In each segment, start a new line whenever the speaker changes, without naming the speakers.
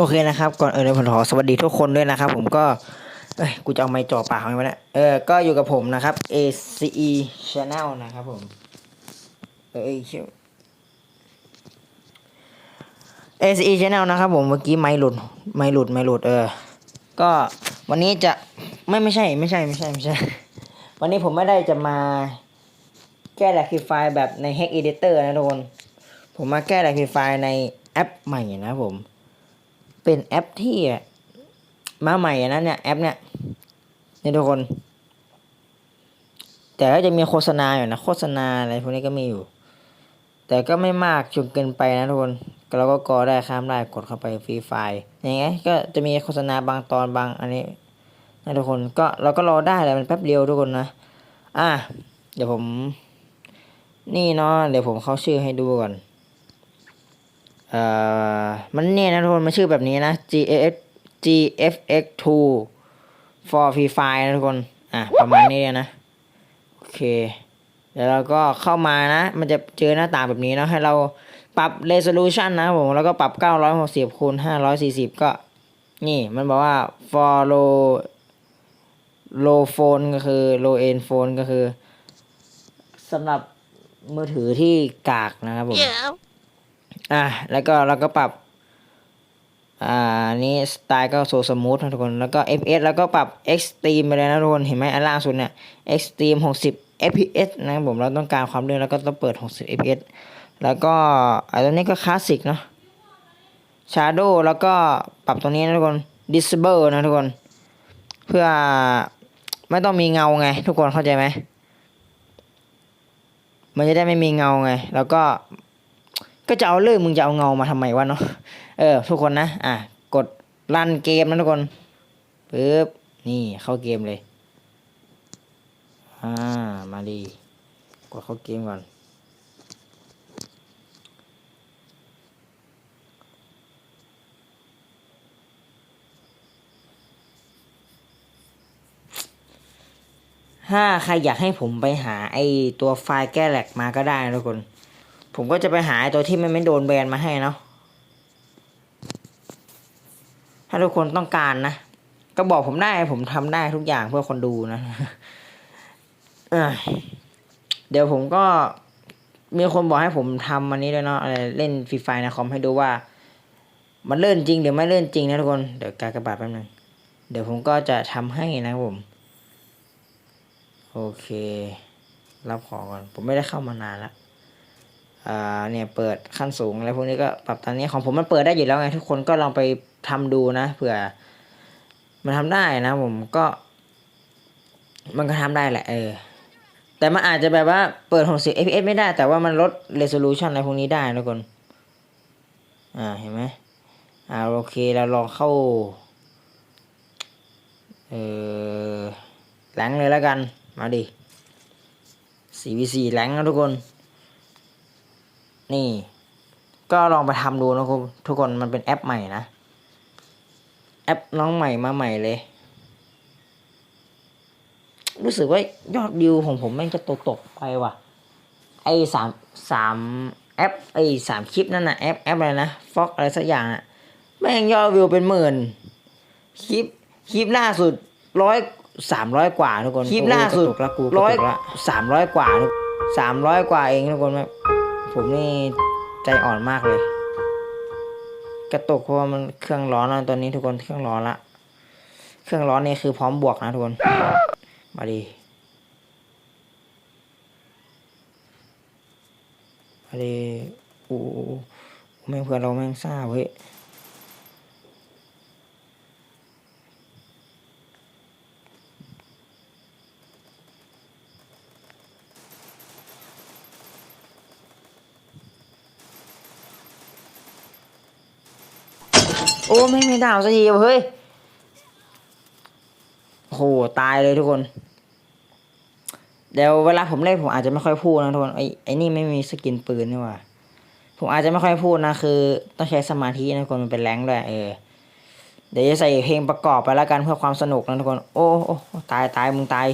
โอเคนะครับก่อนอื่นเลยผมขอสวัสดีทุกคนด้วยนะครับ ผมก็เอ้ยกูจะเอาไม้จ่อปากขาไว้นะเออก็อยู่กับผมนะครับ ACE Channel นะครับผมเอ้ยเชี่ย ACE Channel นะครับผมเมื่อกี้ไม้หลุดไม้หลุดไม้หลุดเออ ก็วันนี้จะไม่ไม่ใช่ไม่ใช่ไม่ใช่ไม่ใช่ วันนี้ผมไม่ได้จะมาแก้แลกไฟล์แบบใน Hack Editor นะทุกคน ผมมาแก้แลกไฟล์ในแอปใหม่นะผม เป็นแอปที่มาใหม่นะเนี่ยแอปเนี่ยนี่ทุกคน แต่ก็จะมีโฆษณาอยู่นะโฆษณาอะไรพวกนี้ก็มีอยู่ แต่ก็ไม่มากจนเกินไปนะทุกคนเราก็กอได้ข้ามได้กดเข้าไปฟรีไฟล์อย่างเงี้ยก็จะมีโฆษณาบางตอนบางอันนี้นะทุกคนก็เราก็รอได้แหละมันแป๊บเดียวทุกคนนะ อะเดี๋ยวผม นี่เนาะเดี๋ยวผมเข้าชื่อให้ดูก่อน เอ่อมันเนี่ยนะทุกคนมันชื่อแบบนี้นะ GF GFX2 for Free Fire นะทุกคน อะ ประมาณนี้เลยนะ โอเค เดี๋ยวเราก็เข้ามานะ มันจะเจอหน้าต่างแบบนี้เนาะให้เราปรับ resolution นะผม แล้วก็ปรับ 960คูณ540 ก็ นี่มันบอกว่า for low low phone ก็คือ low end phone ก็คือสำหรับมือถือที่กากนะครับผม
Yeah.
อะแล้วก็เราก็ปรับอ่านี่สไตล์ก็โซสมูทนะทุกคน แล้วก็ fps แล้วก็ปรับ extreme ไปเลยนะทุกคน เห็นไหมอันล่างสุดเนี่ย extreme 60 fps นะครับผมเราต้องการความเร็วแล้วก็ต้องเปิด 60 fps แล้วก็อันนี้ก็คลาสสิกเนาะ shadow แล้วก็ปรับตรงนี้นะทุกคน disable นะทุกคน เพื่อไม่ต้องมีเงาไง ทุกคนเข้าใจไหมมันจะได้ไม่มีเงาไง แล้วก็ ก็จะเอาเรื่องมึงจะเอาเงามาทำไมวะเนาะเออ ทุกคนนะ อะ กดรันเกมนะทุกคนปึ๊บนี่เข้าเกมเลย อ่า มาดีกดเข้าเกมก่อนถ้าใครอยากให้ผมไปหาไอตัวไฟล์แก้แหลกมาก็ได้นะทุกคน ผมก็จะไปหาตัวที่มันไม่โดนแบนมาให้เนาะถ้าทุกคนต้องการนะ ก็บอกผมได้ผมทำได้ทุกอย่างเพื่อคนดูนะเเดี๋ยวผมก็มีคนบอกให้ผมทำอันนี้ด้วยเนาะอะไรเล่นฟรีไฟในคอมให้ดูว่า มันเลื่อนจริงหรือไม่เลื่อนจริงนะทุกคนเดี๋ยวการกระบาดแป๊บนึงเดี๋ยวผมก็จะทำให้นะครับผม โอเค รับของก่อน ผมไม่ได้เข้ามานานแล้ว เนี่ยเปิดขั้นสูงอะไรพวกนี้ก็ปรับตามนี้ของผมมันเปิดได้อยู่แล้วไงทุกคนก็ลองไปทำดูนะเผื่อ มันทำได้นะ ผมก็ มันก็ทำได้แหละเออแต่มันอาจจะแบบว่าเปิด 60 fps ไม่ได้ แต่ว่ามันลด resolution อะไรพวกนี้ได้นะทุกคนอ่าเห็นไหมอ่าโอเคเราลองเข้าเออแหลงเลยแล้วกัน มาดิ 4v4 แหลงนะทุกคน นี่ ก็ลองไปทำดูนะครับทุกคนมันเป็นแอปใหม่นะ แอปน้องใหม่มาใหม่เลย รู้สึกว่ายอดวิวของผมแม่งจะตกตกๆไปว่ะ ไอ้สามสามแอปไอ้สามคลิปนั่นน่ะแอปแอปอะไรนะฟอกอะไรสักอย่างอะแม่งยอดวิวเป็นหมื่น คลิปคลิปล่าสุดร้อยสามร้อยกว่าทุกคนคลิปล่าสุดร้อยสามร้อยกว่าสามร้อยกว่าเองทุกคนแบบ ผมนี่ใจอ่อนมากเลย กระตุกเพราะมันเครื่องร้อนแล้วตอนนี้ทุกคนเครื่องร้อนละ เครื่องร้อนนี่คือพร้อมบวกนะทุกคน มาดีมาดีโอ้โหแม่งเพื่อนเราแม่งซ่าเว้ย โอ้ไม่ไม่ดาวสักทีว่ะเฮ้ยโหตายเลยทุกคน เดี๋ยวเวลาผมเล่นผมอาจจะไม่ค่อยพูดนะทุกคนไอ้ไอ้นี่ไม่มีสกินปืนนี่ว่าผมอาจจะไม่ค่อยพูดนะคือ ต้องใช้สมาธินะทุกคนมันเป็นแรงด้วยเออเดี๋ยวจะใส่เพลงประกอบไปแล้วกันเพื่อความสนุกนะทุกคน โอ้โอ้ตายตายมึงตาย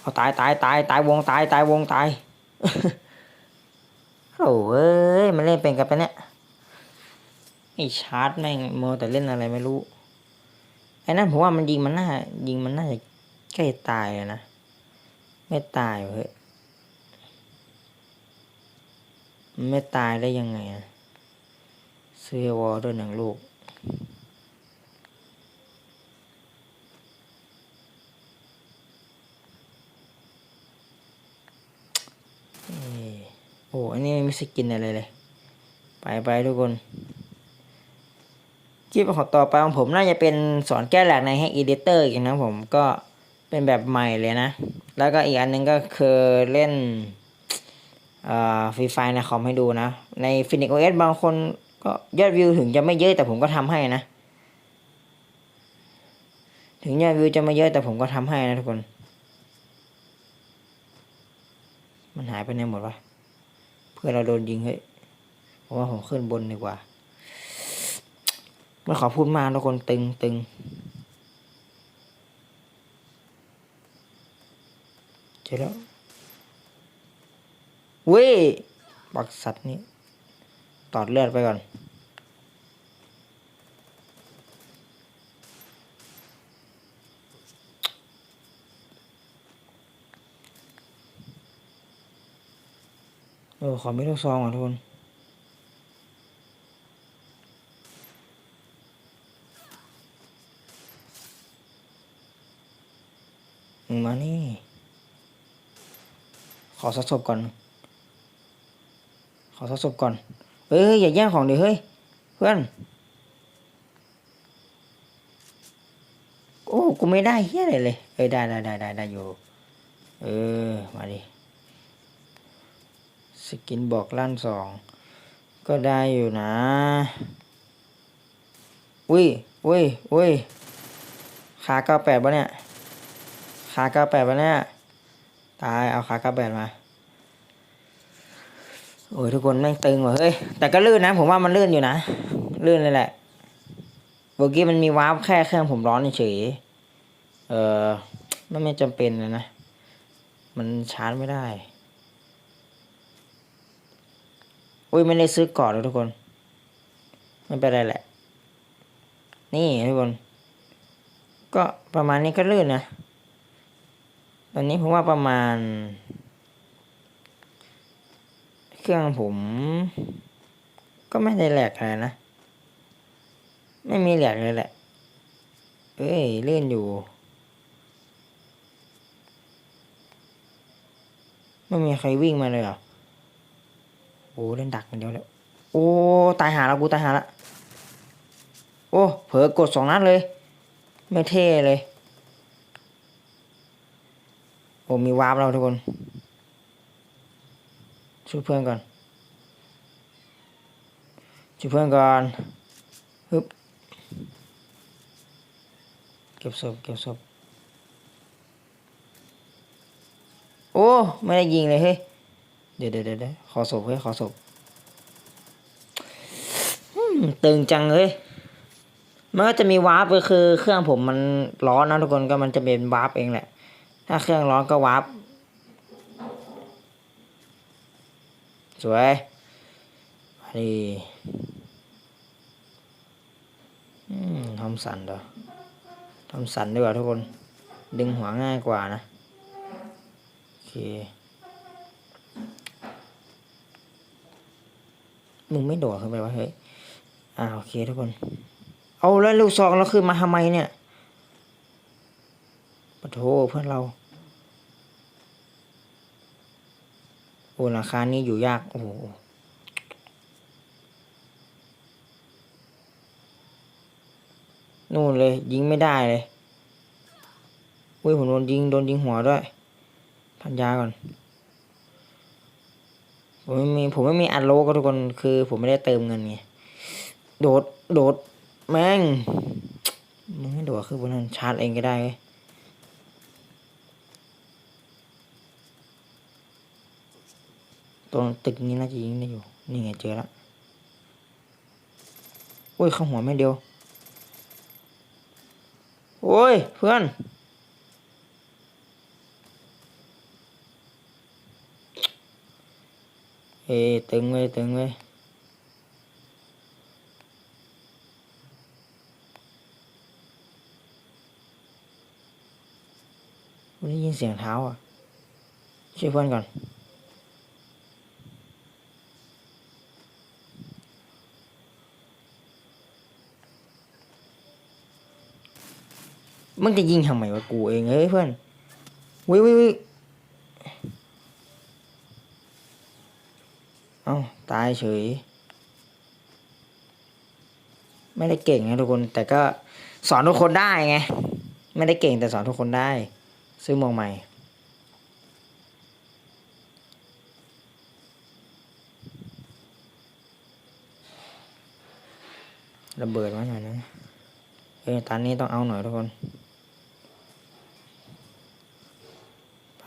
เอาตายตายตายตายวงตายตายวงตายโอ้เอ้ยมันเล่นเป็นกันไปเนี่ย ไอ้ชาร์จแม่งโมวแต่เล่นอะไรไม่รู้ไอ้นั่นผมว่ามันยิงมันน่ายิงมันน่าจะใกล้ตายเลยนะไม่ตายเว้ยไม่ตายได้ยังไงอะซื้อวอลด้วยหนึ่งลูกเอ้โอ้อันนี้ไม่มีสกินอะไรเลย ไปไปทุกคน คลิปของต่อไปของผมน่าจะเป็นสอนแก้แหลกในให้ Editor อีกนะผมก็เป็นแบบใหม่เลยนะ แล้วก็อีกอันหนึงก็คือเล่นฟรีไฟในคอมให้ดูนะ ใน Phoenix OS บางคนก็ยอดวิวถึงจะไม่เยอะแต่ผมก็ทำให้นะ ถึงยอดวิวจะไม่เยอะแต่ผมก็ทำให้นะทุกคน มันหายไปไหนหมดวะเพื่อเราโดนยิงเฮ้ยผมว่าผมขึ้นบนดีกว่า ไม่ขอพูดมากทุกคนตึงตึงเจอแล้วเว้ยบักสัตว์นี่ตอดเลือดไปก่อนเออขอไม่ลูกซองอะทุกคน มึงมานี่ ข อสักศพก่อน ขอสักศพก่อน เอ้ยอย่าแย่งของดิเฮ้ย เพื่อน โอ้ กูไม่ได้เฮี้ยอะไรเลย เอ้ยได้ได้ได้ได้ได้อยู่ เออ มาดิ สกินบอกลั่นสอง ก็ได้อยู่นะ อุ้ยอุ้ยอุ้ยขาเก้าแปดปะเนี่ยขาเก้าแปดปะเนี่ย ตายเอาขาเก้าแปดมา โอ้ยทุกคนแม่งตึงว่ะเฮ้ย แต่ก็ลื่นนะ ผมว่ามันลื่นอยู่นะ ลื่นเลยแหละเมื่อกี้มันมีวาร์ปแค่เครื่องผมร้อนเฉย เออมันไม่จำเป็นเลยนะ มันชาร์จไม่ได้ อุ้ยไม่ได้ซื้อก่อนเลยทุกคน ไม่เป็นไรแหละ นี่ทุกคน ก็ประมาณนี้ก็ลื่นนะ อนนี้ผมว่าประมาณ เครื่องผม ก็ไม่ได้แหลกอะไรนะ ไม่มีแหลกเลยแหละ เอ้ยเลื่อนอยู่ ไม่มีใครวิ่งมาเลยเหรอ โอ้เล่นดักมันเดียวแล้วโอ้ ตายหาแล้วกูตายหาละ โอ้ เผลอกดสองนัดเลย ไม่เท่เลย โอ้มีวาร์ปแล้วทุกคนช่วยเพื่อนก่อนช่วยเพื่อนก่อนฮึบเก็บศพเก็บศพโอ้ ไม่ได้ยิงเลยเฮ้ยเดี๋ยวเดี๋ยวเดี๋ยวขอศพเฮ้ยขอศพตึงจังเลยมันก็จะมีวาร์ปก็คือเครื่องผมมันร้อนนะทุกคนก็มันจะเป็นวาร์ปเองแหละ ถ้าเครื่องร้อนก็วาร์ปสวยนี่ทำสันเด้อทำสันดีกว่าทุกคน ดึงหัวง่ายกว่านะ โอเค มึงไม่โดดขึ้นไปวะเฮ้ย อ่าโอเคทุกคน เอาแล้วลูกซองเราคือมาทำไมเนี่ย โทเพื่อนเรา โอ้ราคานี้อยู่ยาก โอ้โหนู่นเลย ยิงไม่ได้เลยอุ้ยผมโดนยิง โดนยิงหัวด้วยพันยาก่อน ผมไม่มีผมไม่มีอัดโลก็ทุกคน คือ ผมไม่ได้เติมเงินไง โดด โดด แม่ง มึงไม่โดดขึ้นบนนั้นชาร์จเองก็ได้เว้ย ตัวตึกนี้น่าจะยิงได้อยู่ นี่ไงเจอละโอ้ยข้างหัวไม่เดียว โอ้ย เพื่อน เอ้ตึงเว้ยตึงเว้ได้ยินเสียงเท้าอะช่วยเพื่อนก่อน มึงจะยิงทำไมวะกูเองเฮ้ยเพื่อนวิวิวิเอ้าตายเฉย ไม่ได้เก่งนะทุกคน แต่ก็สอนทุกคนได้ไง ไม่ได้เก่งแต่สอนทุกคนได้ ซื้อมวกใหม่ระเบิดมาหน่อยนะ เออตอนนี้ต้องเอาหน่อยทุกคน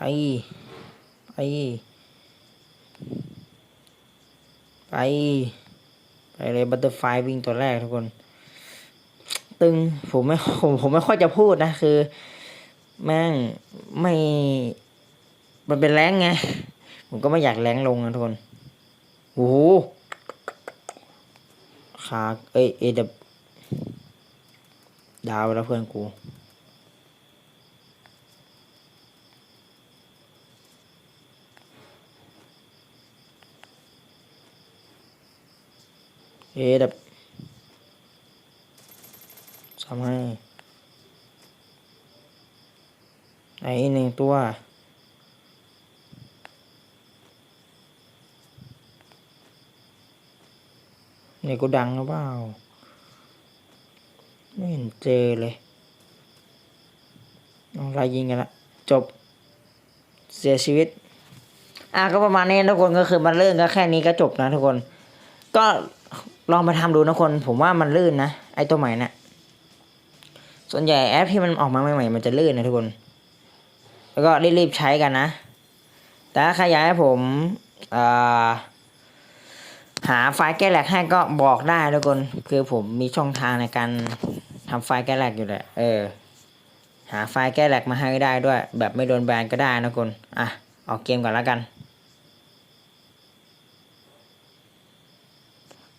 ไปไปไปไปเลยบัตเตอร์ไฟวิ่งตัวแรกทุกคน ตึงผมไม่ผมผมไม่ค่อยจะพูดนะ คือ แม่งไม่ มันเป็นแรงไง ผมก็ไม่อยากแรงลงนะทุกคนโอ้โหขาเอ้ยเอดดาวแล้วเพื่อนกู เอดับทำให้ไอ้หนึ่งตัวนี่กูดังหรือเปล่า ไม่เห็นเจอเลยเอาไล่ยิงกันละ จบ เสียชีวิต อะก็ประมาณนี้ทุกคนก็คือมันลื่นก็แค่นี้ก็จบนะทุกคน ก็ ลองไปทำดูนะคน ผมว่ามันลื่นนะ ไอตัวใหม่นะ่ะ ส่วนใหญ่แอปที่มันออกมาใหม่ๆมันจะลื่นนะทุกคน แล้วก็รีบๆใช้กันนะ แต่ถ้าใครอยากให้ผมหาไฟล์แก้แหลกให้ก็บอกได้ทุกคน คือผมมีช่องทางในการทำไฟล์แก้แหลกอยู่แหละ เออ หาไฟล์แก้แหลกมาให้ได้ด้วย แบบไม่โดนแบนก็ได้นะคน อะ ออกเกมก่อนแล้วกัน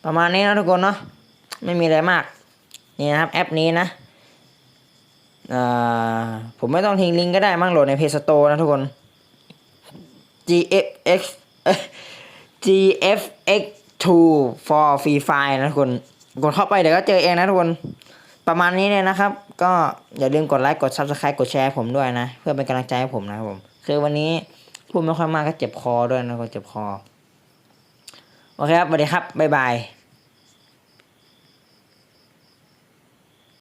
ประมาณนี้นะทุกคนเนาะไม่มีอะไรมาก นี่นะครับแอปนี้นะผมไม่ต้องทิ้งลิงก์ก็ได้มั่งโหลดใน Play Store นะทุกคน GFXGFX2 for Free Fire นะทุกคน กดเข้าไปเดี๋ยวก็เจอเองนะทุกคน ประมาณนี้เนี่ยนะครับ ก็อย่าลืมกดไลค์กด Subscribe กดแชร์ผมด้วยนะ เพื่อเป็นกำลังใจให้ผมนะครับผม คือวันนี้พูดไม่ค่อยมากก็เจ็บคอด้วยนะก็เจ็บคอ โอเคครับสวัสดีครับ บ๊ายบาย